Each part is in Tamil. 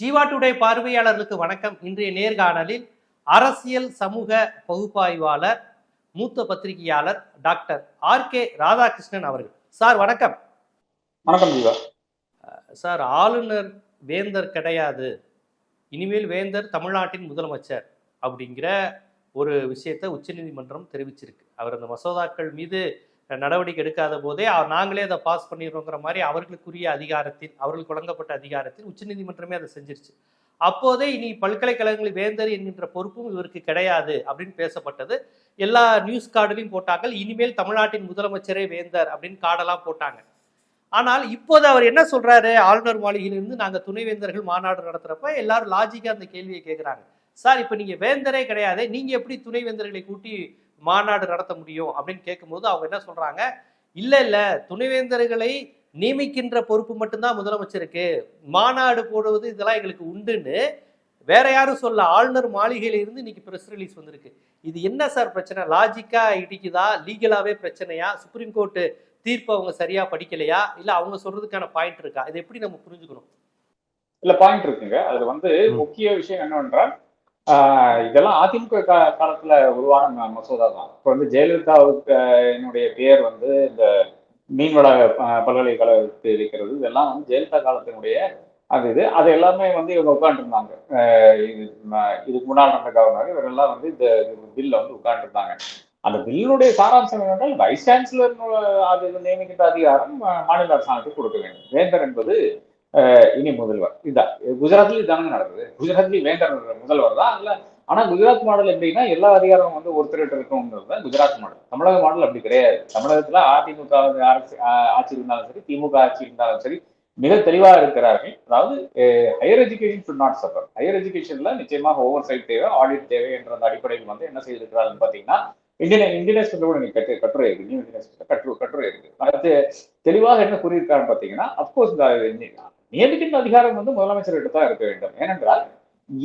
ஜீவா டுடே பார்வையாளர்களுக்கு வணக்கம். இன்றைய நேர்காணலில் அரசியல் சமூக பகுப்பாய்வாளர் மூத்த பத்திரிகையாளர் டாக்டர் ஆர் கே ராதாகிருஷ்ணன் அவர்கள். சார் வணக்கம். வணக்கம் ஜீவா. சார் ஆளுநர் வேந்தர் கிடையாது. இனிமேல் வேந்தர் தமிழ்நாட்டின் முதலமைச்சர் அப்படிங்கிற ஒரு விஷயத்தை உச்சநீதிமன்றம் தெரிவிச்சிருக்கு. அவர் அந்த மசோதாக்கள் மீது நடவடிக்கை எடுக்காத போதே நாங்களே அதை பாஸ் பண்ணிடுறோங்கிற மாதிரி அவர்களுக்குரிய அதிகாரத்தில் அவர்களுக்கு வழங்கப்பட்ட அதிகாரத்தில் உச்சநீதிமன்றமே அதை செஞ்சிருச்சு. அப்போதே இனி பல்கலைக்கழகங்களில் வேந்தர் என்கின்ற பொறுப்பும் இவருக்கு கிடையாது அப்படின்னு பேசப்பட்டது. எல்லா நியூஸ் கார்டுலையும் போட்டாங்க. இனிமேல் தமிழ்நாட்டின் முதலமைச்சரே வேந்தர் அப்படின்னு கார்டெல்லாம் போட்டாங்க. ஆனால் இப்போது அவர் என்ன சொல்றாரு? ஆளுநர் மாளிகையிலிருந்து நாங்கள் துணைவேந்தர்கள் மாநாடு நடத்துறப்ப எல்லாரும் லாஜிக்காக அந்த கேள்வியை கேட்குறாங்க சார் இப்போ நீங்கள் வேந்தரே கிடையாது. நீங்கள் எப்படி துணைவேந்தர்களை கூட்டி மாநாடு நடத்த முடியும் அப்படின்னு கேட்கும்போது அவங்க என்ன சொல்றாங்க? இல்ல இல்ல துணைவேந்தர்களை நியமிக்கின்ற பொறுப்பு மட்டும்தான் முதலமைச்சருக்கு. மாநாடு போடுவது இதெல்லாம் எங்களுக்கு உண்டுன்னு வேற யாரும் சொல்ல ஆளுநர் மாளிகையில இருந்து இன்னைக்கு பிரஸ் ரிலீஸ் வந்திருக்கு. இது என்ன சார் பிரச்சனை? லாஜிக்கா இடிக்குதா? லீகலாவே பிரச்சனையா? சுப்ரீம் கோர்ட்டு தீர்ப்பு அவங்க சரியா படிக்கலையா? இல்ல அவங்க சொல்றதுக்கான பாயிண்ட் இருக்கா? இதை எப்படி நம்ம புரிஞ்சுக்கணும்? இல்ல பாயிண்ட் இருக்குங்க. அதுல வந்து. முக்கிய விஷயம் என்னவென்றால் இதெல்லாம் அதிமுக காலத்துல உருவான மசோதா தான். இப்போ வந்து ஜெயலலிதாவுக்கு என்னுடைய பெயர் வந்து இந்த மீன்வள பல்கலைக்கழகத்தில் இருக்கிறது இதெல்லாம் வந்து ஜெயலலிதா காலத்தினுடைய அது இது. அது எல்லாமே வந்து இவங்க உட்காந்துருந்தாங்க இது இதுக்கு முன்னாள் நடந்த கவர்னர் இவரெல்லாம் வந்து இந்த பில்ல வந்து உட்காந்துருந்தாங்க அந்த பில்லுடைய சாராம்சம் என்னென்றால் வைஸ் சான்சலர் அது நியமிக்கின்ற அதிகாரம் மாநில அரசாங்கத்துக்கு கொடுக்க வேண்டும். வேந்தர் என்பது இனி முதல்வர். இதுதான் குஜராத்லயும் தானே நடக்குது குஜராத்லயும் வேந்தர் முதல்வர் தான். அதுல ஆனா குஜராத் மாடல் எப்படின்னா எல்லா அதிகாரமும் வந்து ஒருத்தர்கிட்ட இருக்கணுங்கிறது தான் குஜராத் மாடல். தமிழக மாடல் அப்படி கிடையாது. தமிழகத்துல அதிமுக அரசு ஆட்சி இருந்தாலும் சரி திமுக ஆட்சி இருந்தாலும் சரி மிக தெளிவாக இருக்கிறார்கள். அதாவது higher education should not suffer higher எஜுகேஷன்ல நிச்சயமாக ஓவர் சைட் தேவை ஆடிட் தேவை என்ற அந்த அடிப்படையில் வந்து என்ன செய்திருக்கிறார்கள் பாத்தீங்கன்னா இந்தியன் இந்தியன் கூட நீங்க கட்டு கட்டுரை இருக்கு. நியூ இந்தியன் கட்டுரை கட்டுரை இருக்கு. அது தெளிவாக என்ன கூறியிருக்காருன்னு பாத்தீங்கன்னா அப்கோர்ஸ் நியமிக்கின்ற அதிகாரம் வந்து முதலமைச்சர்கிட்ட தான் இருக்க வேண்டும். ஏனென்றால்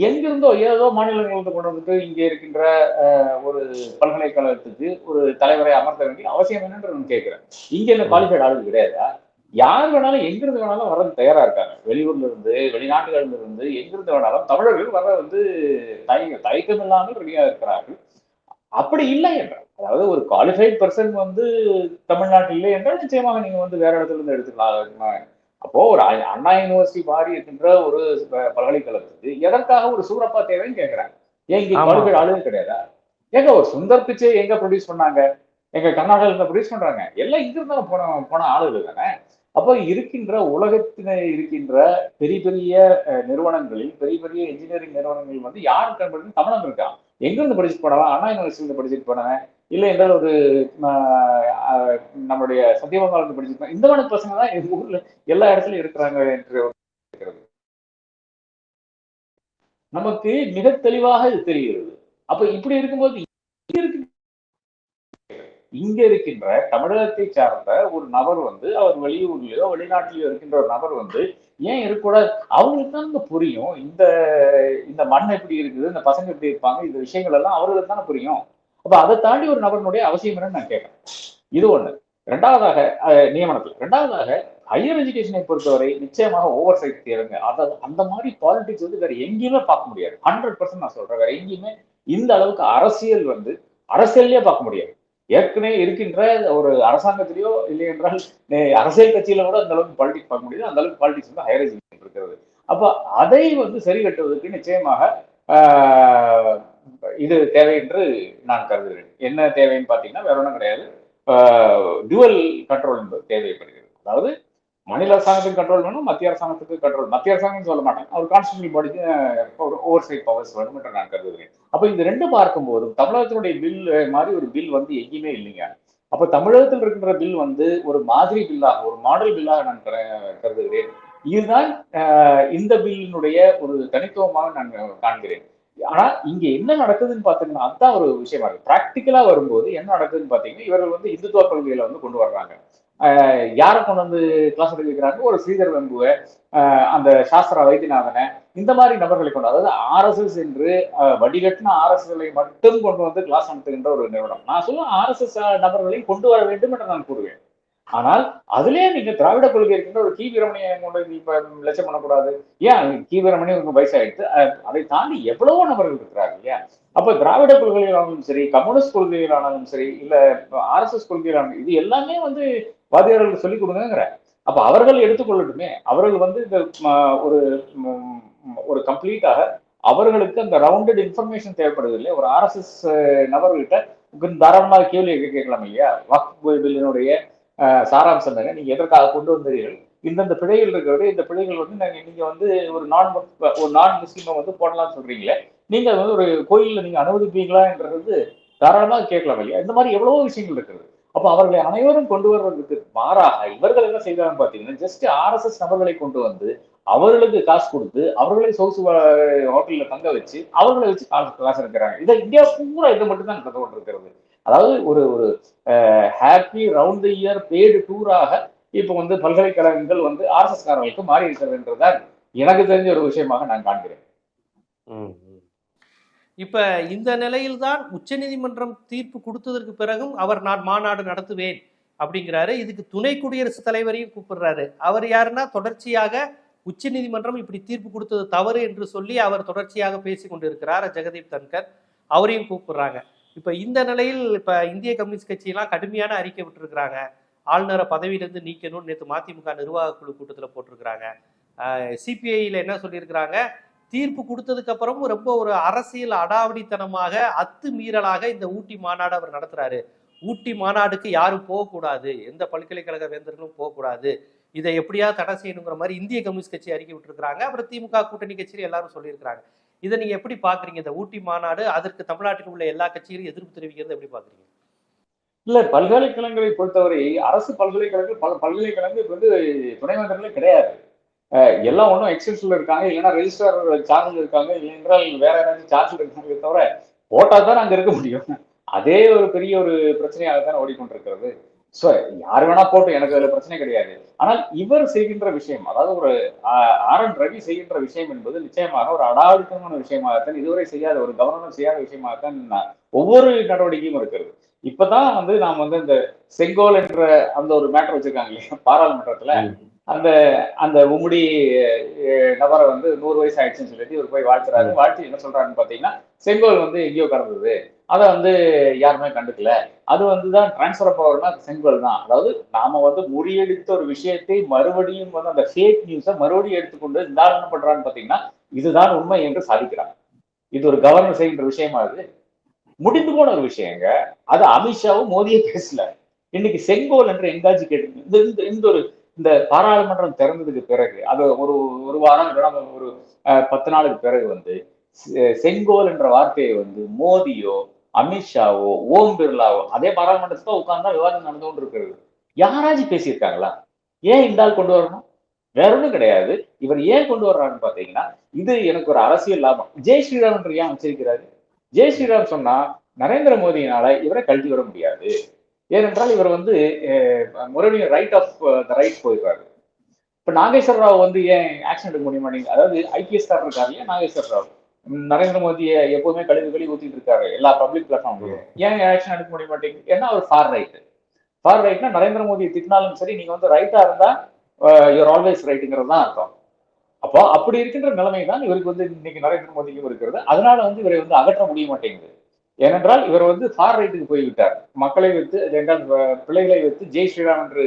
எங்கிருந்தோ ஏதோ மாநிலங்களிலிருந்து கொண்டு வந்துட்டு இங்கே இருக்கின்ற அஹ், ஒரு பல்கலைக்கழகத்துக்கு ஒரு தலைவரை அமர்த்த வேண்டிய அவசியம் என்னன்ற நான் கேட்கிறேன். இங்க இந்த குவாலிஃபைட் ஆளுக்கு கிடையாதா? யார் வேணாலும் எங்கிருந்து வேணாலும் வர தயாரா இருக்காங்க. வெளியூர்ல இருந்து வெளிநாடுகள்ல இருந்து எங்கிருந்து வேணாலும் தமிழர்கள் வர வந்து தயங்க தயக்கம் இல்லாமல் ரெடியா இருக்கிறார்கள். அப்படி இல்லை என்றால் அதாவது ஒரு குவாலிஃபைட் பர்சன் வந்து தமிழ்நாட்டில் இல்லை என்றால் நிச்சயமாக நீங்க வந்து வேற இடத்துல இருந்து எடுத்துக்கலாம்? அப்போ ஒரு அண்ணா யூனிவர்சிட்டி மாறி இருக்கின்ற ஒரு பல்கலைக்கழகத்துக்கு எதற்காக ஒரு சூரப்பா தேவைன்னு இங்க ஆமா. குவாலிஃபைட் ஆளுங்க கிடையாதா? ஏங்க ஒரு சுந்தர் பிச்சை எங்க ப்ரொடியூஸ் பண்ணாங்க? எங்க கர்நாடகால இருந்து ப்ரொடியூஸ் பண்றாங்க. எல்லாம் இங்க இருந்தா போன போன ஆளுகள் தானே? அப்போ இருக்கின்ற உலகத்தில இருக்கின்ற பெரிய பெரிய நிறுவனங்களில் பெரிய பெரிய இன்ஜினியரிங் நிறுவனங்கள் வந்து யார் கண்டுபிடிச்சு தமிழன் இருக்கான். எங்க இருந்து படிச்சுட்டு போனவன் அண்ணா யூனிவர்சிட்டியில படிச்சுட்டு போனவன் இல்ல என்றால் ஒரு நம்மளுடைய சத்தியமங்கலம் இருந்து படிச்சுட்டு இந்த மாதிரி பசங்க தான் எங்க ஊர்ல எல்லா இடத்துலயும் இருக்கிறாங்க என்று நமக்கு மிக தெளிவாக இது தெரிகிறது. அப்ப இப்படி இருக்கும்போது இங்க இருக்கின்ற தமிழகத்தை சார்ந்த ஒரு நபர் வந்து அவர் வெளியூர்லயோ வெளிநாட்டிலயோ இருக்கின்ற ஒரு நபர் வந்து ஏன் இருக்கக்கூடாது? அவங்களுக்கு தான் புரியும். இந்த இந்த மண் எப்படி இருக்குது இந்த பசங்க எப்படி இருப்பாங்க இந்த விஷயங்கள் எல்லாம் அவர்களுக்கு தானே புரியும். அப்ப அதை தாண்டி ஒரு நபரினுடைய அவசியம் என்னன்னு நான் கேட்கறேன். இது ஒண்ணு. ரெண்டாவதாக நியமனத்தில். ரெண்டாவதாக ஹையர் எஜுகேஷனை பொறுத்தவரை நிச்சயமாக ஓவர் சைட் தேவைங்க. அதாவது அந்த மாதிரி பாலிடிக்ஸ் வந்து வேற எங்கேயுமே பார்க்க முடியாது. ஹண்ட்ரட் பர்சன்ட் நான் சொல்றேன். வேற எங்கேயுமே இந்த அளவுக்கு அரசியல் வந்து அரசியல்லே பார்க்க முடியாது. ஏற்கனவே இருக்கின்ற ஒரு அரசாங்கத்திலேயோ இல்லை என்றால் அரசியல் கட்சியில கூட அந்த அளவுக்கு பாலிடிக்ஸ் பார்க்க முடியாது அந்த அளவுக்கு பாலிடிக்ஸ் வந்து ஹையர் எஜுகேஷன் இருக்கிறது. அப்போ அதை வந்து சரி கட்டுவதற்கு நிச்சயமாக இது தேவை என்று நான் கருதுகிறேன். என்ன தேவைன்னு பார்த்தீங்கன்னா வேற ஒன்றும் கிடையாது. டுவல் கண்ட்ரோல் என்பது தேவைப்படுகிறது. அதாவது மாநில அரசாங்கத்துக்கு கண்ட்ரோல் வேணும் மத்திய அரசாங்கத்துக்கு கண்ட்ரோல் மத்திய அரசாங்கம் சொல்ல மாட்டேன். ஒரு கான்ஸ்டியூஷன் பாடிக்கு ஒரு ஓவர் சைட் பவர்ஸ் வேணும் என்று நான் கருதுகிறேன். அப்ப இந்த ரெண்டு பார்க்கும்போதும் தமிழகத்தினுடைய பில் மாதிரி ஒரு பில் வந்து எங்கேயுமே இல்லைங்க. அப்ப தமிழகத்தில் இருக்கின்ற பில் வந்து ஒரு மாதிரி பில்லாக ஒரு மாடல் பில்லாக நான் கருதுகிறேன். இதுதான் ஆஹ், இந்த பில்லினுடைய ஒரு தனித்துவமாக நான் காண்கிறேன். ஆனா இங்க என்ன நடக்குதுன்னு பாத்தீங்கன்னா அதுதான் ஒரு விஷயமா இருக்கு. பிராக்டிக்கலா வரும்போது என்ன நடக்குதுன்னு பாத்தீங்கன்னா இவர்கள் வந்து இந்துத்துவ கொள்கையில வந்து கொண்டு வர்றாங்க. யாரை கொண்டு வந்து கிளாஸ் எடுக்க வைக்கிறாங்க ஒரு ஸ்ரீதர் வெம்புவை அந்த சாஸ்திரா வைத்தியநாதனை இந்த மாதிரி நபர்களை கொண்டு அதாவது ஆர்எஸ்எஸ் என்று வடிகட்டின ஆர்எஸ்எஸ்களை மட்டும் கொண்டு வந்து கிளாஸ் நடத்துகின்ற ஒரு நிறுவனம். நான் சொல்ல ஆர்எஸ்எஸ் நபர்களை கொண்டு வர வேண்டும் என்று நான் கூறுவேன். ஆனால் அதுலயே நீங்க திராவிட கொள்கை இருக்கின்ற ஒரு கீவீரமணியை கொண்டு நீ இப்ப லட்சம் பண்ணக்கூடாது. ஏன்? கீவீரமணி உங்க வயசாயிடுச்சு அதை தாண்டி எவ்வளவோ நபர்கள் இருக்கிறாங்க இல்லையா? அப்ப திராவிட கொள்கைகளானாலும் சரி கம்யூனிஸ்ட் கொள்கைகளானாலும் சரி இல்ல ஆர்எஸ்எஸ் கொள்கைகளானாலும் இது எல்லாமே வந்து வாத்தியார்களுக்கு சொல்லிக் கொடுங்கிற அப்ப அவர்கள் எடுத்துக்கொள்ளட்டுமே. அவர்கள் வந்து இந்த ஒரு ஒரு கம்ப்ளீட்டாக அவர்களுக்கு அந்த ரவுண்டட் இன்ஃபர்மேஷன் தேவைப்படுது இல்லையா ஒரு ஆர்எஸ்எஸ் நபர்கிட்ட தாராளமாக கேள்வி கேட்கலாம் இல்லையா? வக்ஃப் பில்லினுடைய சாராம்சம் தானே நீங்க எதற்காக கொண்டு வந்தீர்கள்? இந்தந்த பிழைகள் இருக்கிறது. இந்த பிழைகள் வந்து நாங்க நீங்க வந்து ஒரு நான் ஒரு நான் முஸ்லீமை வந்து போடலாம்னு சொல்றீங்களே. நீங்க அது வந்து ஒரு கோயிலில் நீங்க அனுமதிப்பீங்களா என்றது தாராளமாக கேட்கலாம் இல்லையா? இந்த மாதிரி எவ்வளவோ விஷயங்கள் இருக்கிறது. அப்ப அவர்களை அனைவரும் கொண்டு வர்றதுக்கு மாறாக இவர்கள் என்ன செய்தாங்கன்னு பாத்தீங்கன்னா ஜஸ்ட் ஆர்எஸ்எஸ் நபர்களை கொண்டு வந்து அவர்களுக்கு காசு கொடுத்து அவர்களை சொகுசு ஹோட்டல்ல தங்க வச்சு அவர்களை வச்சு காசு காசு இருக்கிறாங்க இதை இந்தியா பூரா இது மட்டும் தான் நடந்து கொண்டிருக்கிறது அதாவது ஒரு ஒரு ஹாப்பி ரவுண்ட் த இயர் பேடு டூராக இப்போ வந்து பல்கலைக்கழகங்கள் வந்து ஆர்எஸ்எஸ் காரர்களுக்கு மாறி இருக்கிறதுன்றதான் எனக்கு தெரிஞ்ச ஒரு விஷயமாக நான் காண்கிறேன். இப்போ இந்த நிலையில்தான் உச்சநீதிமன்றம் தீர்ப்பு கொடுத்ததற்கு பிறகும் அவர் நான் மாநாடு நடத்துவேன் அப்படிங்கிறாரு. இதுக்கு துணை குடியரசுத் தலைவரையும் கூப்பிடுறாரு. அவர் யாருன்னா தொடர்ச்சியாக உச்சநீதிமன்றம் இப்படி தீர்ப்பு கொடுத்தது தவறு என்று சொல்லி அவர் தொடர்ச்சியாக பேசி கொண்டிருக்கிறார் ஜெகதீப் தன்கர். அவரையும் கூப்பிடுறாங்க. இப்போ இந்த நிலையில் இப்போ இந்திய கம்யூனிஸ்ட் கட்சியெல்லாம் கடுமையான அறிக்கை விட்டுருக்கிறாங்க. ஆளுநரை பதவியிலிருந்து நீக்கணும்னு நேற்று மதிமுக நிர்வாக குழு கூட்டத்தில் போட்டிருக்கிறாங்க. சிபிஐயில் என்ன சொல்லியிருக்கிறாங்க? தீர்ப்பு கொடுத்ததுக்கு அப்புறமும் ரொம்ப ஒரு அரசியல் அடாவடித்தனமாக அத்துமீறலாக இந்த ஊட்டி மாநாடு அவர் நடத்துறாரு. ஊட்டி மாநாடுக்கு யாரும் போகக்கூடாது. எந்த பல்கலைக்கழக வேந்தர்களும் போகக்கூடாது. இதை எப்படியா தடை செய்யணுங்கிற மாதிரி இந்திய கம்யூனிஸ்ட் கட்சி அறிக்கை விட்டுருக்காங்க அப்புறம் திமுக கூட்டணி கட்சியில் எல்லாரும் சொல்லியிருக்காங்க இதை நீங்க எப்படி பாக்குறீங்க? இந்த ஊட்டி மாநாடு அதற்கு தமிழ்நாட்டில் உள்ள எல்லா கட்சிகளும் எதிர்ப்பு தெரிவிக்கிறது எப்படி பாக்குறீங்க? இல்ல பல்கலைக்கழகங்களை பொறுத்தவரை அரசு பல்கலைக்கழகங்கள் பல பல்கலைக்கழகங்கள் வந்து துணைவேந்தர்களே கிடையாது. எல்லாம் ஒன்றும் எக்ஸென்ஷன்ல இருக்காங்க இல்லைன்னா ரெஜிஸ்டர் சார்ஜ் இருக்காங்க இல்லை என்றால் வேற யாராச்சும் சார்ஜ் இருக்காங்க தவிர போட்டா தான் அங்க இருக்க முடியும். அதே ஒரு பெரிய ஒரு பிரச்சனையாக தானே ஓடிக்கொண்டிருக்கிறது. ஸோ யார் வேணா போட்டு எனக்கு அதுல பிரச்சனை கிடையாது. ஆனால் இவர் செய்கின்ற விஷயம் அதாவது ஒரு ஆர் என் ரவி செய்கின்ற விஷயம் என்பது நிச்சயமாக ஒரு அடாவடித்தனமான விஷயமாகத்தான் இதுவரை செய்யாத ஒரு கவர்னர் செய்யாத விஷயமாகத்தான் நான் ஒவ்வொரு நடவடிக்கையும் இருக்கிறது. இப்பதான் வந்து நாம் வந்து இந்த செங்கோல் என்ற அந்த ஒரு மேட்டர் வச்சிருக்காங்க இல்லையா? பாராளுமன்றத்துல. அந்த அந்த உம்முடி நபரை வந்து நூறு வயசு ஆயிடுச்சுன்னு சொல்லிட்டு இவர் போய் வாழ்த்துறாரு. வாழ்த்து என்ன சொல்றாருன்னு பாத்தீங்கன்னா செங்கோல் வந்து எங்கேயோ கடந்தது அதை வந்து யாருமே கண்டுக்கல. அது வந்து தான் டிரான்ஸ்ஃபர் பவர்னா செங்கோல் தான். அதாவது நாம வந்து முறியடித்த ஒரு விஷயத்தை மறுபடியும் வந்து அந்த ஃபேக் நியூஸை மறுபடியும் எடுத்துக்கொண்டு இந்த என்ன பண்றான்னு பாத்தீங்கன்னா இதுதான் உண்மை என்று சாதிக்கிறாங்க. இது ஒரு கவர்னர் செய்கின்ற விஷயமா அது முடிந்து போன ஒரு விஷயங்க அது அமித்ஷாவும் மோடியே பேசல. இன்னைக்கு செங்கோல் என்று எங்காச்சும் கேட்டு இந்த- இந்த ஒரு இந்த பாராளுமன்றம் திறந்ததுக்கு பிறகு அது ஒரு ஒரு வாரம் இல்லைன்னா ஒரு பத்து நாளுக்கு பிறகு வந்து செங்கோல் என்ற வார்த்தையை வந்து மோடியோ அமித்ஷாவோ ஓம் பிர்லாவோ அதே பாராளுமன்றத்துல உட்கார்ந்தா விவாதம் நடந்து கொண்டு இருக்கிறது. யாராச்சும் பேசியிருக்காங்களா? ஏன் இந்த ஆள் கொண்டு வரணும்? வேற ஒன்றும் கிடையாது. இவர் ஏன் கொண்டு வர்றாருன்னு பாத்தீங்கன்னா இது எனக்கு ஒரு அரசியல் லாபம். ஜெய் ஸ்ரீராம் என்று ஏன் வச்சிருக்கிறாரு ஜெய் ஸ்ரீராம் சொன்னா நரேந்திர மோடியினால இவரை கழட்டி வர முடியாது. ஏனென்றால் இவர் வந்து மறுபடியும் ரைட் ஆஃப் த ரைட் போயிடுறாரு. இப்ப நாகேஸ்வர ராவ் வந்து ஏன் ஆக்ஷன் எடுக்க முடிய மாட்டேங்குது அதாவது ஐபிஎஸ் காரர் இருக்காரு இல்லையா நாகேஸ்வர ராவ்? நரேந்திர மோடியை எப்பவுமே கழுவி கழுவி ஊத்திட்டு இருக்காரு எல்லா பப்ளிக் பிளாட்ஃபார்ம்லயும் ஏன் ஆக்ஷன் எடுக்க முடிய மாட்டேங்குது ஏன்னா அவர் ஃபார் ரைட் ஃபார் ரைட்னா நரேந்திர மோடியை திட்டினாலும் சரி நீங்க வந்து ரைட்டா இருந்தா யூர் ஆல்வேஸ் ரைட்டுங்கிறது தான் அர்த்தம். அப்போ அப்படி இருக்கின்ற நிலைமை தான் இவருக்கு வந்து இன்னைக்கு நரேந்திர மோடிக்கும் இருக்கிறது. அதனால வந்து இவரை வந்து அகற்ற முடிய மாட்டேங்குது. ஏனென்றால் இவர் வந்து ஃபார் ரைட்டுக்கு போய்விட்டார். மக்களை வைத்து என்றால் பிள்ளைகளை வைத்து ஜெய் ஸ்ரீராம் என்று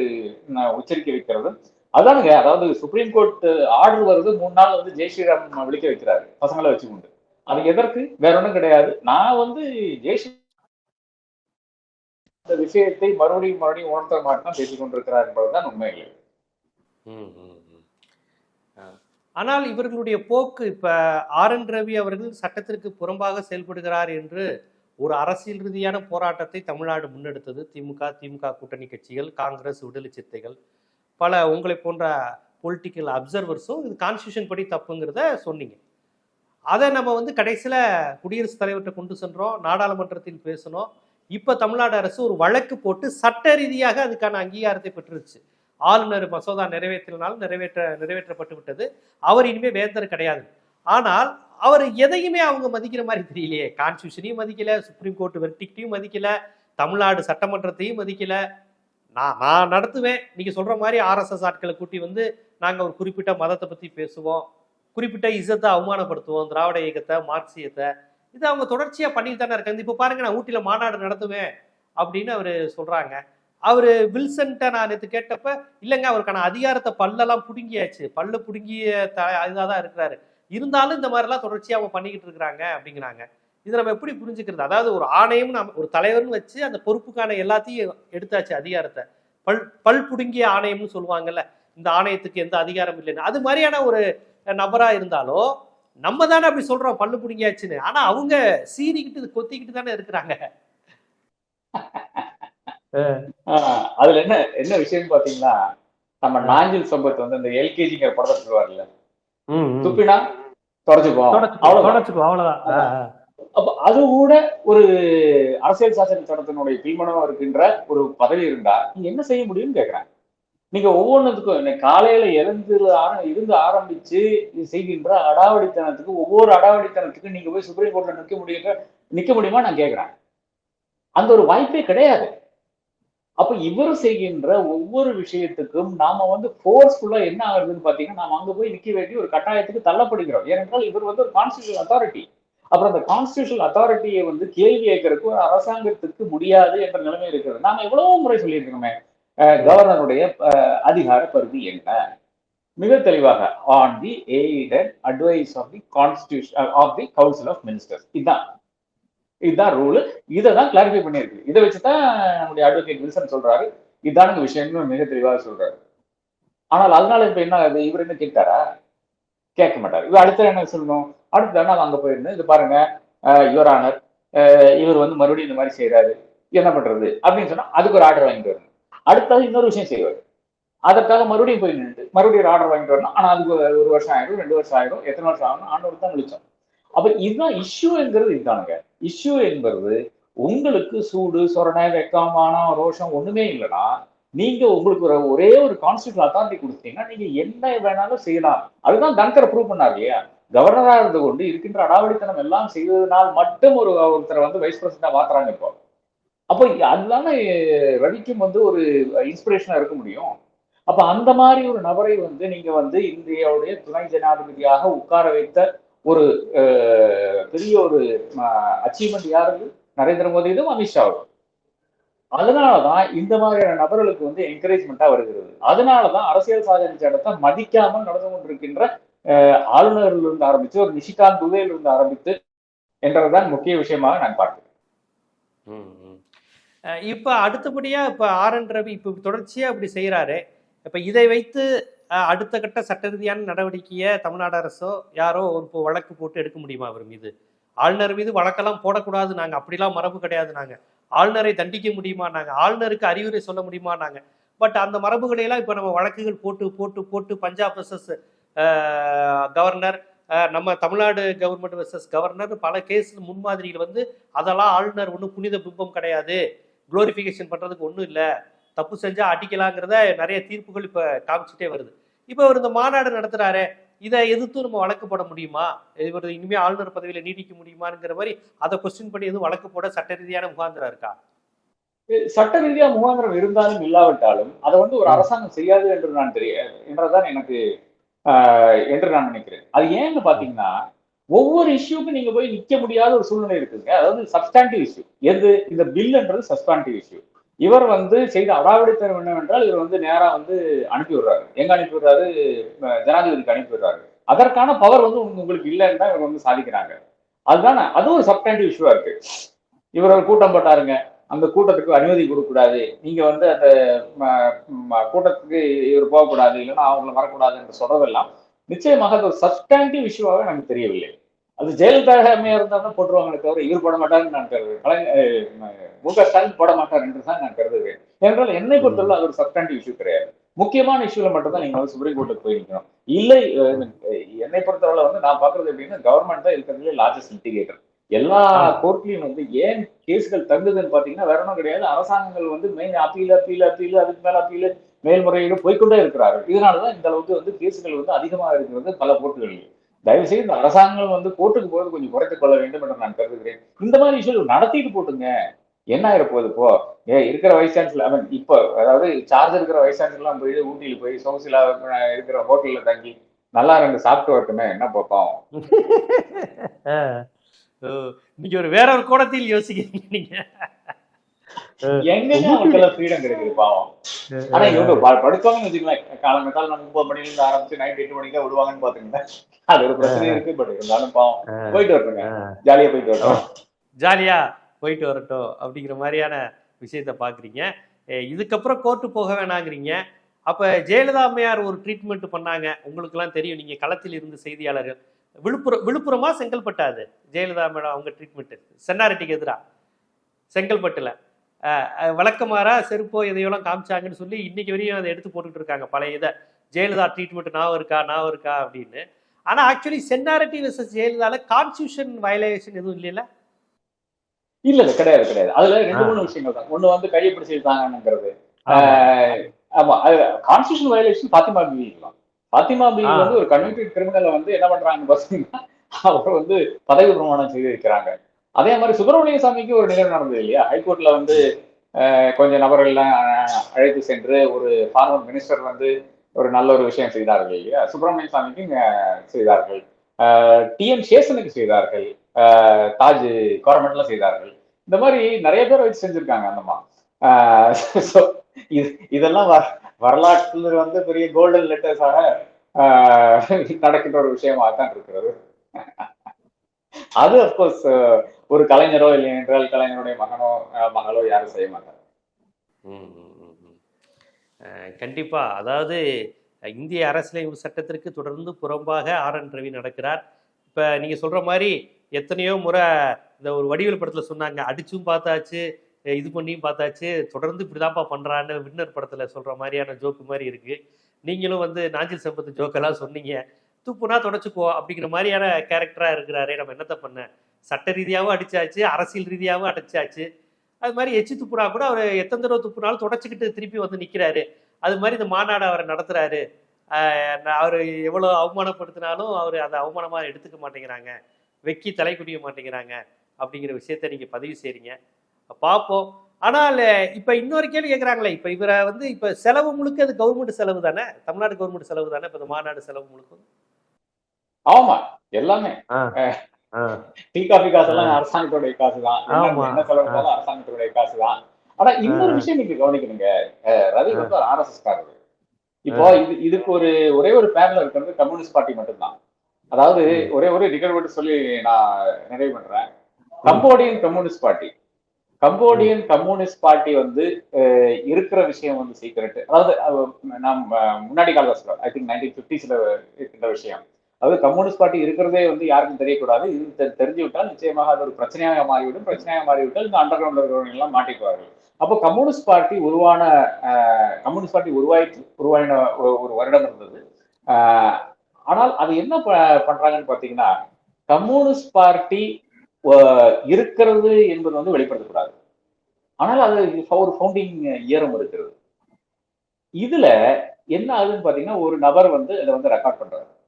உச்சரிக்க வைக்கிறது அதானுங்க அதாவது சுப்ரீம் கோர்ட் ஆர்டர் வருது மூணு நாள் வந்து ஜெய் ஸ்ரீராம் விழிக்க வைக்கிறாரு பசங்களை வச்சுக்கொண்டு. அது எதற்கு? வேற ஒன்றும் கிடையாது. நான் வந்து ஜெய் ஸ்ரீ இந்த விஷயத்தை மறுபடியும் மறுபடியும் உணர்த்த மாட்டேன் பேசிக் கொண்டிருக்கிறார் என்பதுதான் உண்மை. இல்லை ஆனால் இவர்களுடைய போக்கு இப்ப ஆர் என் ரவி அவர்கள் சட்டத்திற்கு புறம்பாக செயல்படுகிறார் என்று ஒரு அரசியல் ரீதியான போராட்டத்தை தமிழ்நாடு முன்னெடுத்தது. திமுக திமுக கூட்டணி கட்சிகள் காங்கிரஸ் விடுதலை சிறுத்தைகள் பல உங்களை போன்ற பொலிட்டிக்கல் அப்சர்வர்ஸும் இது கான்ஸ்டியூஷன் படி தப்புங்கிறத சொன்னீங்க. அதை நம்ம வந்து கடைசியில் குடியரசுத் தலைவர்கிட்ட கொண்டு சென்றோம் நாடாளுமன்றத்தில் பேசணும் இப்போ தமிழ்நாடு அரசு ஒரு வழக்கு போட்டு சட்ட ரீதியாக அதுக்கான அங்கீகாரத்தை பெற்றுருச்சு. ஆளுநர் மசோதா நிறைவேற்றினாலும் நிறைவேற்ற நிறைவேற்றப்பட்டு விட்டது. அவர் இனிமேல் வேந்தர் கிடையாது. ஆனால் அவர் எதையுமே அவங்க மதிக்கிற மாதிரி தெரியலையே. கான்ஸ்டியூஷனையும் மதிக்கல சுப்ரீம் கோர்ட் வெர்டிக்டையும் மதிக்கல தமிழ்நாடு சட்டமன்றத்தையும் மதிக்கல. நான் நான் நடத்துவேன். நீங்க சொல்ற மாதிரி ஆர்எஸ்எஸ் ஆட்களை கூட்டி வந்து நாங்கள் ஒரு குறிப்பிட்ட மதத்தை பத்தி பேசுவோம். குறிப்பிட்ட இசத்தை அவமானப்படுத்துவோம். திராவிட இயக்கத்தை மார்க்சியத்தை. இது அவங்க தொடர்ச்சியாக பண்ணிட்டு தானே இருக்காங்க. இப்போ பாருங்க நான் ஊட்டியில மாநாடு நடத்துவேன் அப்படின்னு அவர் சொல்றாங்க. அவர் வில்சன்ட்ட நான் நேற்று கேட்டப்ப இல்லைங்க அவருக்கான அதிகாரத்தை பல்லெல்லாம் பிடுங்கியாச்சு. பல்லு பிடுங்கிய த இதாக தான் இருக்கிறாரு. இருந்தாலும் இந்த மாதிரிலாம் தொடர்ச்சியாக அவங்க பண்ணிக்கிட்டு இருக்கிறாங்க அப்படிங்கிறாங்க. இது நம்ம எப்படி புரிஞ்சுக்கிறது? அதாவது ஒரு ஆணையம் நம்ம ஒரு தலைவர்னு வச்சு அந்த பொறுப்புக்கான எல்லாத்தையும் எடுத்தாச்சு அதிகாரத்தை. பல் பல் புடுங்கிய ஆணையம்னு சொல்லுவாங்கல்ல இந்த ஆணையத்துக்கு எந்த அதிகாரம் இல்லைன்னு. அது மாதிரியான ஒரு நபராக இருந்தாலும் நம்ம தானே அப்படி சொல்றோம் பல்லு புடுங்கியாச்சுன்னு. ஆனா அவங்க சீறிக்கிட்டு கொத்திக்கிட்டு தானே இருக்கிறாங்க. அதுல என்ன என்ன விஷயம் பாத்தீங்கன்னா நம்ம நாஞ்சில் சம்பத் வந்து இந்த எல்கேஜிங்கிற படத்தை சொல்லுவார்ல. துப்பினா அவ்வளவுதான். தொடச்சுக்கோ அவ்வளவுதான். அப்ப அது கூட ஒரு அரசியல் சாசன சட்டத்தினுடைய தீர்மானம் இருக்கின்ற ஒரு பதவி இருந்தா நீங்க என்ன செய்ய முடியும்னு கேக்குறேன். நீங்க ஒவ்வொன்றுத்துக்கும் காலையில இருந்து ஆர- இருந்து ஆரம்பிச்சு செய்கின்ற அடாவடித்தனத்துக்கு ஒவ்வொரு அடாவடித்தனத்துக்கும் நீங்க போய் சுப்ரீம் கோர்ட்ல நிக்க முடியுங்க நிக்க முடியுமா நான் கேக்குறேன். அந்த ஒரு வாய்ப்பே கிடையாது. அப்ப இவர் செய்கின்ற ஒவ்வொரு விஷயத்துக்கும் நாம வந்து ஃபோர்ஸ்ஃபுல்லா என்ன ஆகுதுன்னு பாத்தீங்கன்னா நாம அங்க போய் நிக்க வேண்டிய ஒரு கட்டாயத்துக்கு தள்ளப்படுகிறோம். ஏனென்றால் இவர் வந்து ஒரு கான்ஸ்டியூஷன் அத்தாரிட்டி அப்புறம் அந்த கான்ஸ்டியூஷன் அத்தாரிட்டியை வந்து கேள்வி கேட்கறதுக்கு ஒரு அரசாங்கத்துக்கு முடியாது என்ற நிலைமை இருக்கிறது. நாம எவ்வளவு முறை சொல்லியிருக்கிறோமே கவர்னருடைய அதிகார பருதி என்ன? மிக தெளிவாக on the aided advice of the constitution of the council of ministers இதுதான். இதுதான் ரூல் இதை தான் கிளாரிஃபை பண்ணியிருக்கு. இதை வச்சு தான் நம்முடைய அட்வொகேட் வில்சன் சொல்றாரு. இதுதானுங்க விஷயம்னு மிக தெளிவாக சொல்றாரு. ஆனால் அதனால இப்ப என்ன ஆகுது? இவர் என்ன கேட்டாரா? கேட்க மாட்டார். இவர் அடுத்த என்ன சொல்லணும்? அடுத்த நான் அங்க போயிருந்தேன் இது பாருங்க யுவரானர் ஆனர் இவர் வந்து மறுபடியும் இந்த மாதிரி செய்யறாரு என்ன பண்றது? அப்படின்னு சொன்னா அதுக்கு ஒரு ஆர்டர் வாங்கிட்டு வரணும். அடுத்தது இன்னொரு விஷயம் செய்வார். அதற்காக மறுபடியும் போய் நின்று மறுபடியும் ஒரு ஆர்டர் வாங்கிட்டு வரணும். ஆனா அதுக்கு ஒரு- ஒரு வருஷம் ஆயிடும் ரெண்டு வருஷம் ஆயிடும் எத்தனை வருஷம் ஆகணும் ஆண்டு தான் முடிச்சோம் அப்ப இதுதான் இஷ்யூ என்கிறது இதுதானுங்க. இஷ்யூ என்பது உங்களுக்கு சூடு சொரணை வெக்கம் மானம் ரோஷம் ஒண்ணுமே இல்லைன்னா நீங்க உங்களுக்கு ஒரு ஒரே ஒரு கான்ஸ்டியூஷன் அத்தாரிட்டி கொடுத்தீங்கன்னா நீங்க என்ன வேணாலும் செய்யலாம். அதுதான் தங்கரை ப்ரூவ் பண்ணார் இல்லையா? கவர்னரா இருந்து கொண்டு இருக்கின்ற அடாவடித்தனம் எல்லாம் செய்ததுனால் மட்டும் ஒரு ஒருத்தரை வந்து வைஸ் பிரசிடண்டா மாத்துறாங்க இப்போ. அப்போ அதுதானே ரவிக்கும் வந்து ஒரு இன்ஸ்பிரேஷனா இருக்க முடியும். அப்ப அந்த மாதிரி ஒரு நபரை வந்து நீங்க வந்து இந்தியாவுடைய துணை ஜனாதிபதியாக உட்கார வைத்த ஒரு பெரிய ஒரு அச்சீவ்மெண்ட் யாருக்கு? நரேந்திர மோடியும் அமித்ஷாவும் அதனாலதான் இந்த மாதிரியான நபர்களுக்கு வந்து என்கரேஜ்மெண்டா வருகிறது. அதனாலதான் அரசியல் சாதனை சட்டத்தை மதிக்காமல் நடந்து கொண்டிருக்கின்ற அஹ், இருந்து ஆரம்பித்து ஒரு நிஷிகாந்த் துபேல இருந்து ஆரம்பித்து என்றதுதான் முக்கிய விஷயமாக நான் பார்க்கிறேன். ம், ம். இப்ப அடுத்தபடியா இப்ப ஆர் என் ரவி இப்ப தொடர்ச்சியா இப்படி செய்யறாரு இப்ப இதை வைத்து அடுத்த கட்ட சட்ட ரீதியான நடவடிக்கையை தமிழ்நாடு அரசோ யாரோ ஒரு இப்போ வழக்கு போட்டு எடுக்க முடியுமா அவர் மீது? ஆளுநர் மீது வழக்கெல்லாம் போடக்கூடாது நாங்கள் அப்படிலாம் மரபு கிடையாது நாங்கள் ஆளுநரை தண்டிக்க முடியுமா நாங்கள் ஆளுநருக்கு அறிவுரை சொல்ல முடியுமா நாங்கள் பட் அந்த மரபுகளையெல்லாம் இப்போ நம்ம வழக்குகள் போட்டு போட்டு போட்டு பஞ்சாப் வர்சஸ் கவர்னர் நம்ம தமிழ்நாடு கவர்மெண்ட் வர்சஸ் கவர்னர் பல கேஸ் முன்மாதிரியில் வந்து அதெல்லாம் ஆளுநர் ஒன்றும் புனித பிம்பம் கிடையாது. குளோரிஃபிகேஷன் பண்ணுறதுக்கு ஒன்றும் இல்லை. தப்பு செஞ்சா அடிக்கலாங்கிறத நிறைய தீர்ப்புகள் இப்ப காமிச்சிட்டே வருது. இப்போ அவர் இந்த மாநாடு நடத்துறாரு இதை எதிர்த்து நம்ம வழக்கு போட முடியுமா? இவர் இனிமே ஆளுநர் பதவியில நீடிக்க முடியுமாங்கிற மாதிரி அதை கொஸ்டின் பண்ணி எதுவும் வழக்கு போட சட்ட ரீதியான முகாந்திரம் இருக்கா? சட்ட ரீதியா முகாந்திரம் இருந்தாலும் இல்லாவிட்டாலும் அதை வந்து ஒரு அரசாங்கம் செய்யாது என்று நான் தெரிய என்றதான் எனக்கு என்று நான் நினைக்கிறேன். அது ஏன்னு பாத்தீங்கன்னா ஒவ்வொரு இஷ்யூக்கும் நீங்க போய் நிக்க முடியாத ஒரு சூழ்நிலை இருக்குங்க. அதாவது சப்ஸ்டாண்டிவ் இஷ்யூ எது? இந்த பில்ன்றது சப்ஸ்டாண்டிவ் இஷ்யூ இவர் வந்து செய்த அடாவடித்தனம் என்னவென்றால் இவர் வந்து நேரா வந்து அனுப்பி விடுறாரு. எங்க அனுப்பி விடுறாரு? ஜனாதிபதிக்கு அனுப்பி விடுறாரு. அதற்கான பவர் வந்து உங்களுக்கு இல்லைன்னு தான் இவர் வந்து சாதிக்கிறாங்க. அதுதான்? அது ஒரு சப்ஸ்டாண்டிவ் இஷ்யூவா இருக்கு. இவர் ஒரு கூட்டம் போட்டாருங்க. அந்த கூட்டத்துக்கு அனுமதி கொடுக்கக்கூடாது. நீங்க வந்து அந்த கூட்டத்துக்கு இவர் போகக்கூடாது. இல்லைன்னா அவங்களை வரக்கூடாது என்று சொல்றதெல்லாம் நிச்சயமாக அது ஒரு சப்ஸ்டாண்டிவ் இஷ்யூவாகவே எனக்கு தெரியவில்லை. அது ஜெயலலிதா அம்மையா இருந்தா தான் போட்டுருவாங்களே தவிர இவர் போட மாட்டாருன்னு நான் கருதுகிறேன் அஹ், ம- க ஸ்டாலின் போட மாட்டார் என்று தான் நான் கருதுகிறேன். ஏனென்றால் என்னை பொறுத்தவரை அது ஒரு சப்ஸ்டாண்டிவ் இஷ்யூ கிடையாது. முக்கியமான இஷ்யூல மட்டும் தான் நீங்க வந்து சுப்ரீம் கோர்ட்டுக்கு போய் நிக்கணும். இல்லை என்னை பொறுத்தவரை வந்து நான் பாக்குறது எப்படின்னா கவர்மெண்ட் தான் இருக்கிறதுல லார்ஜஸ்ட் லிட்டிகேட்டர் எல்லா கோர்ட்லயும் வந்து ஏன் கேஸ்கள் தங்குதுன்னு பாத்தீங்கன்னா வேற ஒன்றும் கிடையாது. அரசாங்கங்கள் வந்து மெயின் அப்பீல் அப்பீல் அப்பீல் அதுக்கு மேல அப்பீல் மேல்முறையீடு போய்க்கொண்டே இருக்கிறார்கள். இதனாலதான் இந்த அளவுக்கு வந்து கேசுகள் வந்து அதிகமாக இருக்கிறது பல கோர்ட்டுகளில் தயவு செய்து இந்த அரசாங்கம் வந்து கோர்ட்டுக்கு போகிறது கொஞ்சம் குறைத்துக் கொள்ள வேண்டும் என்று நான் கருதுகிறேன். இந்த மாதிரி இஷ்யூ நடத்திட்டு போட்டுங்க. என்ன ஆயிருப்போகுது இப்போ? ஏ இருக்கிற வைஸ் சான்சலர் ஐ மீன் இப்போ அதாவது சார்ஜ் இருக்கிற வைஸ் சான்சலர்லாம் போய் ஊட்டியில் போய் சோசிலா இருக்கிற ஹோட்டல்ல தங்கி நல்லா ரெண்டு சாப்பிட்டு வரட்டுமே? என்ன பார்ப்போம் இன்னைக்கு ஒரு வேற ஒரு கோணத்தில் யோசிக்கிறீங்க நீங்க. எங்கங்க அவங்களுக்கெல்லாம் ஃப்ரீடம் கிடைக்குது பாவம்? ஆனா இவங்க ப- படிச்சவங்கன்னு வச்சுக்கலாம் காலங்கத்தால நம்ம ஒன்பது மணில இருந்து ஆரம்பிச்சு நைட் எட்டு மணிக்கு தான் விடுவாங்கன்னு பாத்துக்கங்க அது ஒரு பிரச்சனை இருக்கு பட் இருந்தாலும் பாவம். போயிட்டு வரட்டுங்க. ஜாலியா போயிட்டு வரட்டும். ஜாலியா போயிட்டு வரட்டும் அப்படிங்கிற மாதிரியான விஷயத்த பாக்குறீங்க. இதுக்கப்புறம் கோர்ட்டு போக வேணாங்கிறீங்க. அப்ப ஜெயலலிதா அம்மையார் ஒரு ட்ரீட்மெண்ட் பண்ணாங்க. உங்களுக்குலாம் தெரியும். நீங்க களத்தில் இருந்து செய்தியாளர்கள். விழுப்புரம் விழுப்புரமா செங்கல்பட்டாது ஜெயலலிதா மேடம் அவங்க ட்ரீட்மெண்ட் சென்னாரெட்டிக்கு எதிரா? செங்கல்பட்டுல. அஹ் அஹ் விளக்கமாறா செருப்போ இதையெல்லாம் காமிச்சாங்கன்னு சொல்லி இன்னைக்கு வரையும் அதை எடுத்து போட்டுட்டு இருக்காங்க. பழைய இதை. ஜெயலலிதா ட்ரீட்மெண்ட் ஞாபகம் இருக்கா ஞாபகம் இருக்கா அப்படின்னு. ஆனா ஆக்சுவலி சென்னாரெட்டி வெர்சஸ் ஜெயலலிதால கான்ஸ்டியூஷன் வயலேஷன் எதுவும் இல்லைல்ல? இல்ல இல்ல கிடையாது கிடையாது. அதுல ரெண்டு. மூணு விஷயங்கள் தான். ஒண்ணு வந்து கையை பிடிச்சி இழுத்தாங்கங்கிறது. ஆமா. அது கான்ஸ்டியூஷன் வயலேஷன் பாத்திமா பிவி தான் பாத்திமா பிவி. வந்து ஒரு கன்விக்டட் கிரிமினலை வந்து என்ன பண்றாங்கன்னு பாத்தீங்கன்னா அவர் வந்து பதவி பிரமாணம் செய்து வைக்கிறாங்க. அதே மாதிரி சுப்பிரமணிய சாமிக்கு ஒரு நிகழ்வு நடந்தது இல்லையா? ஹைகோர்ட்ல வந்து ஆஹ் கொஞ்சம் நபர்கள்லாம் அழைத்து சென்று ஒரு ஃபார்மர் மினிஸ்டர் வந்து ஒரு நல்ல ஒரு விஷயம் செய்தார்கள் இல்லையா? சுப்பிரமணிய சாமிக்கு ஆஹ் செய்தார்கள் டிஎன் சேசனுக்கு செய்தார்கள். ஆஹ் தாஜ் கவர்மெண்ட்ல செய்தார்கள். இந்த மாதிரி நிறைய பேர் வச்சு செஞ்சிருக்காங்க அந்தம்மா ஆஹ் இது இதெல்லாம் வர- வரலாற்றுல வந்து பெரிய கோல்டன் லெட்டர்ஸாக நடக்கின்ற ஒரு விஷயமாக தான் இருக்கிறது. அது அப்கோர்ஸ் ஒரு கலைஞரோ இல்லை என்றால் கலைஞருடைய மகனோ மகளோ யாரும் செய்ய மாட்டார். ம், கண்டிப்பா. அதாவது இந்திய அரசியலமைப்பு சட்டத்திற்கு தொடர்ந்து புறம்பாக ஆர் என் ரவி நடக்கிறார். இப்ப நீங்க சொல்ற மாதிரி எத்தனையோ முறை இந்த ஒரு வடிவில் படத்துல சொன்னாங்க அடிச்சும் பார்த்தாச்சு இது பண்ணியும் பார்த்தாச்சு தொடர்ந்து இப்படிதான்ப்பா பண்றான்னு வின்னர் படத்துல சொல்ற மாதிரியான ஜோக்கு மாதிரி இருக்கு. நீங்களும் வந்து நாஞ்சில் சம்பத்து ஜோக்கெல்லாம் சொன்னீங்க. துப்புனா தொடச்சுக்குவோம் அப்படிங்கிற மாதிரியான கேரக்டரா இருக்கிறாரே நம்ம என்னத்த பண்ண சட்ட ரீதியாகவும் அடிச்சாச்சு அரசியல் ரீதியாகவும் அடிச்சாச்சு. அது மாதிரி எச்சி துப்புனா கூட அவர் எத்தனை தடவை துப்புனாலும் தொடச்சிக்கிட்டு திருப்பி வந்து நிற்கிறாரு அது மாதிரி இந்த மாநாடு அவரை நடத்துறாரு. அவர் எவ்வளோ அவமானப்படுத்தினாலும் அவர் அதை அவமானமாக எடுத்துக்க மாட்டேங்கிறாங்க. வெக்கி தலை குனிய மாட்டேங்கிறாங்க அப்படிங்கிற விஷயத்த நீங்கள் பதிவு செய்றீங்க. பார்ப்போம். ஆனால் இப்போ இன்னொரு கேள்வி கேட்குறாங்களே இப்போ இவரை வந்து இப்போ செலவு முழுக்க அது கவர்மெண்ட் செலவு தானே? தமிழ்நாடு கவர்மெண்ட் செலவு தானே இப்போ இந்த மாநாடு செலவு முழுக்க? ஆமா எல்லாமே. டீ காஃபி காசு எல்லாம் அரசாங்கத்துடைய காசு தான். என்ன செலவு அரசாங்கத்துடைய காசு தான் ஆனா இன்னொரு விஷயம் நீங்க கவனிக்கணுங்க. ரவி வந்து ஒரு ஆர்எஸ்எஸ் காரர். இப்போ இது இதுக்கு ஒரு ஒரே ஒரு பேர்ல இருக்கிறது கம்யூனிஸ்ட் பார்ட்டி மட்டும்தான். அதாவது ஒரே ஒரு நிகழ்வு சொல்லி நான் நிறைவு பண்றேன். Cambodian communist party. Cambodian communist party வந்து இருக்கிற விஷயம் வந்து சீக்கிரட் அதாவது நாம் முன்னாடி காலத்துல சொல்றோம். ஐ திங்க் நைன்டீன் பிப்டிஸ்ல இருக்கின்ற விஷயம். அதாவது கம்யூனிஸ்ட் பார்ட்டி இருக்கிறதே வந்து யாருக்கும் தெரியக்கூடாது. இது தெ- தெரிஞ்சு விட்டால் நிச்சயமாக அது ஒரு பிரச்சனையாக மாறிவிடும். பிரச்சனையாக மாறிவிட்டால் இந்த அண்டர் கிரவுண்ட் இருக்கிறவங்க எல்லாம் மாட்டிக்குவார்கள். அப்போ கம்யூனிஸ்ட் பார்ட்டி உருவான கம்யூனிஸ்ட் பார்ட்டி உருவாயிட்டு உருவாயின ஒரு வருடம் இருந்தது. ஆனால் அது என்ன ப- பண்றாங்கன்னு பாத்தீங்கன்னா கம்யூனிஸ்ட் பார்ட்டி இருக்கிறது என்பது வந்து வெளிப்படுத்தக்கூடாது. ஆனால் அது ஒரு ஃபவுண்டிங் இயரம் இருக்கிறது. இதுல என்ன ஆகுதுன்னு பாத்தீங்கன்னா ஒரு நபர் வந்து அதை வந்து ரெக்கார்ட் பண்றாரு.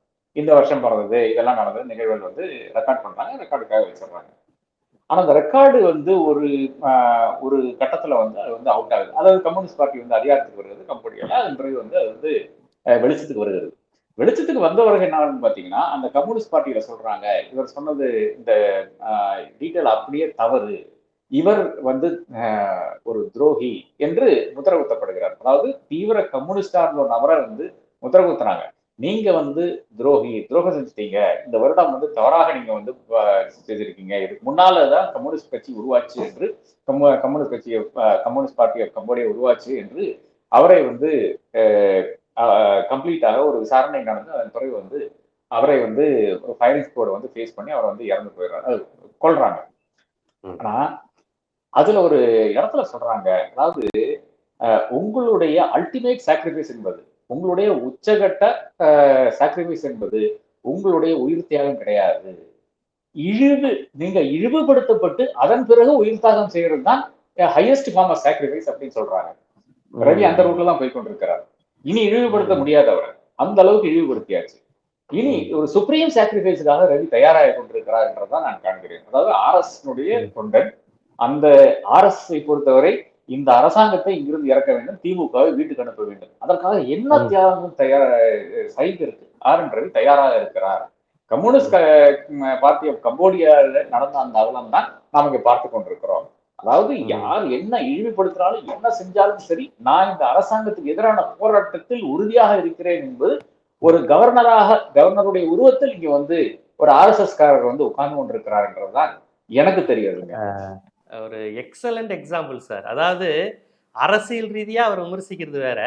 இந்த வருஷம் பிறந்தது இதெல்லாம் நடந்தது நிகழ்வுகள் வந்து ரெக்கார்ட் பண்றாங்க ரெக்கார்டுக்காக வச்சிடுறாங்க. ஆனா அந்த ரெக்கார்டு வந்து ஒரு ஒரு கட்டத்துல வந்து அது வந்து அவுட் ஆகுது. அதாவது கம்யூனிஸ்ட் பார்ட்டி வந்து அதிகாரத்துக்கு வருகிறது கம்போடியால அதன் பிறகு வந்து அது வந்து வெளிச்சத்துக்கு வருகிறது. வெளிச்சத்துக்கு வந்தவர்கள் என்ன ஆகுதுன்னு பாத்தீங்கன்னா அந்த கம்யூனிஸ்ட் பார்ட்டியில சொல்றாங்க இவர் சொன்னது இந்த டீட்டெயில் அப்படியே தவறு. இவர் வந்து ஒரு துரோகி என்று முத்திரகுத்தப்படுகிறார். அதாவது தீவிர கம்யூனிஸ்டா இருந்த ஒரு நபரை வந்து முத்திரகுத்துறாங்க நீங்க வந்து துரோகி துரோகம் செஞ்சுட்டீங்க. இந்த வருடம் வந்து தவறாக நீங்க வந்து ஆஹ், செய்திருக்கீங்க இதுக்கு முன்னாலதான் கம்யூனிஸ்ட் கட்சி உருவாச்சு என்று கம்யூ கம்யூனிஸ்ட் கட்சி கம்யூனிஸ்ட் பார்ட்டி ஆஃப் கம்போடியா உருவாச்சு என்று அவரை வந்து கம்ப்ளீட்டாக ஒரு விசாரணை நடந்து அதன் பிறகு வந்து அவரை வந்து ஒரு ஃபயரிங் ஸ்குவாட் வந்து ஃபேஸ் பண்ணி அவரை வந்து இறந்து போயிடுறாங்க. ம். ஆனா அதுல ஒரு இடத்துல சொல்றாங்க. அதாவது உங்களுடைய அல்டிமேட் சாக்ரிஃபைஸ் என்பது உங்களுடைய உச்சகட்ட சாக்ரிஃபைஸ் என்பது உங்களுடைய உயிர் தியாகம் கிடையாது. இழிவு நீங்க இழிவுபடுத்தப்பட்டு அதன் பிறகு உயிர் தியாகம் செய்யறது தான் ஹையஸ்ட் ஃபார்ம் ஆஃப் சாக்ரிஃபைஸ் அப்படின்னு சொல்றாங்க. ரவி அந்த ரூட்ல தான் போய் கொண்டிருக்கிறார். இனி இழிவுபடுத்த முடியாதவர் அந்த அளவுக்கு இழிவுபடுத்தியாச்சு. இனி ஒரு சுப்ரீம் சாக்ரிஃபைஸுக்காக ரவி தயாராக கொண்டிருக்கிறார் என்றதான் நான் காண்கிறேன். அதாவது ஆர்எஸ் தொண்டன். அந்த ஆர்எஸ்ஐ பொறுத்தவரை இந்த அரசாங்கத்தை இங்கிருந்து இறக்க வேண்டும் திமுகவை வீட்டுக்கு அனுப்ப வேண்டும். அதற்காக என்ன ம். தியாகம் தயார் சைத்திருக்கு ஆர் என் ரவி தயாராக இருக்கிறார். கம்யூனிஸ்ட் பார்ட்டி ஆஃப் கம்போடியாவில் நடந்த அந்த அவலம் தான் நாம் இங்க பார்த்து கொண்டிருக்கிறோம். அதாவது. யார் என்ன இழிவுபடுத்தினாலும் என்ன செஞ்சாலும் சரி நான் இந்த அரசாங்கத்துக்கு எதிரான போராட்டத்தில் உறுதியாக இருக்கிறேன் என்பது ஒரு கவர்னராக கவர்னருடைய உருவத்தில் இங்க வந்து ஒரு ஆர்எஸ்எஸ் காரர் வந்து உட்கார்ந்து கொண்டிருக்கிறார்ன்றதுதான் எனக்கு தெரியுதுங்க ஒரு எக்ஸலண்ட் எக்ஸாம்பிள் சார் அதாவது அரசியல் ரீதியாக அவர் விமர்சிக்கிறது வேற.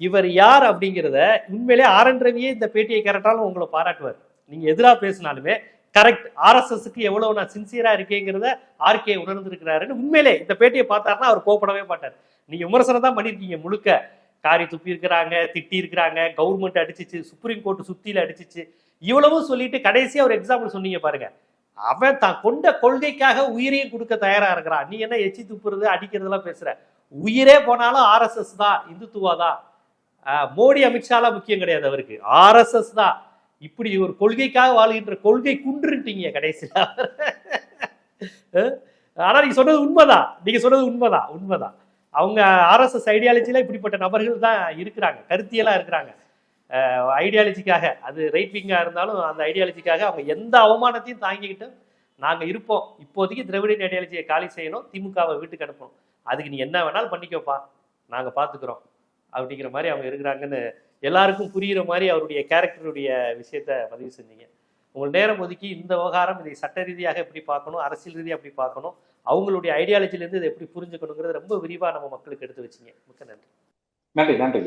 இவர் யார் அப்படிங்கிறத உண்மையிலே ஆர் என் ரவியே இந்த பேட்டியை கரெக்டாலும் உங்களை பாராட்டுவார். நீங்கள் எதிராக பேசினாலுமே கரெக்ட் ஆர்எஸ்எஸ்க்கு எவ்வளோ நான் சின்சியராக இருக்கேங்கிறத ஆர்கே உணர்ந்திருக்கிறாருன்னு உண்மையிலே இந்த பேட்டியை பார்த்தாருன்னா அவர் கோபப்படவே மாட்டார். நீங்கள் விமர்சனம் தான் பண்ணியிருக்கீங்க முழுக்க. காரி துப்பி இருக்கிறாங்க திட்டி இருக்கிறாங்க கவர்மெண்ட் அடிச்சிச்சு சுப்ரீம் கோர்ட் சுத்தியில் அடிச்சிச்சு. இவ்வளவும் சொல்லிட்டு கடைசியாக ஒரு எக்ஸாம்பிள் சொன்னீங்க பாருங்கள் அவன் தான் கொண்ட கொள்கைக்காக உயிரையும் கொடுக்க தயாரா இருக்கிறான். நீ என்ன எச்சி துப்புறது அடிக்கிறதெல்லாம் பேசுற? உயிரே போனாலும் ஆர்எஸ்எஸ் தான் இந்துத்துவா தான். மோடி அமித்ஷாலாம் முக்கியம் கிடையாது அவருக்கு. ஆர்எஸ்எஸ் தான். இப்படி ஒரு கொள்கைக்காக வாழ்கின்ற கொள்கை குன்றுட்டீங்க கடைசியில். ஆனால் நீங்கள் நீங்க சொன்னது உண்மைதான். நீங்க சொன்னது உண்மைதான் உண்மைதான். அவங்க ஆர்எஸ்எஸ் ஐடியாலஜியில் இப்படிப்பட்ட நபர்கள் தான் இருக்கிறாங்க கருத்தியெல்லாம் இருக்கிறாங்க. ஐடியாலஜிக்காக அது ரைட் விங்காக இருந்தாலும் அந்த ஐடியாலஜிக்காக அவங்க எந்த அவமானத்தையும் தாங்கிக்கிட்டு நாங்க இருப்போம். இப்போதைக்கு திராவிட ஐடியாலஜியை காலி செய்யணும் திமுகவை வீட்டுக்கு அனுப்பணும். அதுக்கு நீ என்ன வேணாலும் பண்ணிக்கோப்பா. நாங்கள் பார்த்துக்குறோம் அப்படிங்கிற மாதிரி அவங்க இருக்கிறாங்கன்னு எல்லாருக்கும் புரிகிற மாதிரி அவருடைய கேரக்டருடைய விஷயத்த பதிவு செஞ்சீங்க. உங்கள் நேரம் ஒதுக்கி இந்த விவகாரம் இதை சட்ட ரீதியாக எப்படி பார்க்கணும் அரசியல் ரீதியாக எப்படி பார்க்கணும் அவங்களுடைய ஐடியாலஜிலேருந்து இதை எப்படி புரிஞ்சுக்கணுங்கிறது ரொம்ப விரிவாக நம்ம மக்களுக்கு எடுத்து வச்சீங்க. மிக்க நன்றி. நன்றி நன்றி